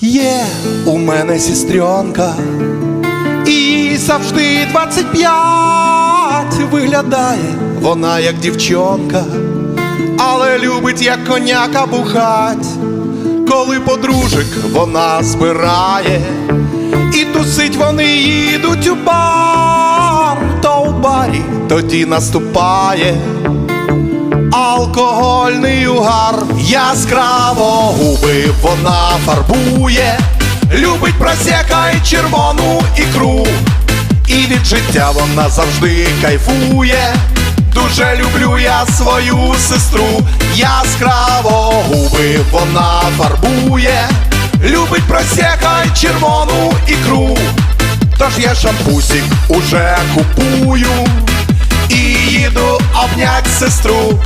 Є у мене сестренка, і завжди 25 виглядає вона як дівчонка, але любить як коняка бухать, коли подружек вона збирає, і тусить вони їдуть у бар, то у барі тоді наступає алкогольний угар, яскраво губи вона фарбує, любить просека і червону ікру, і від життя вона завжди кайфує. Дуже люблю я свою сестру, яскраво губи вона фарбує, любить просека і червону ікру. Тож я шампусик уже купую і їду обнять сестру.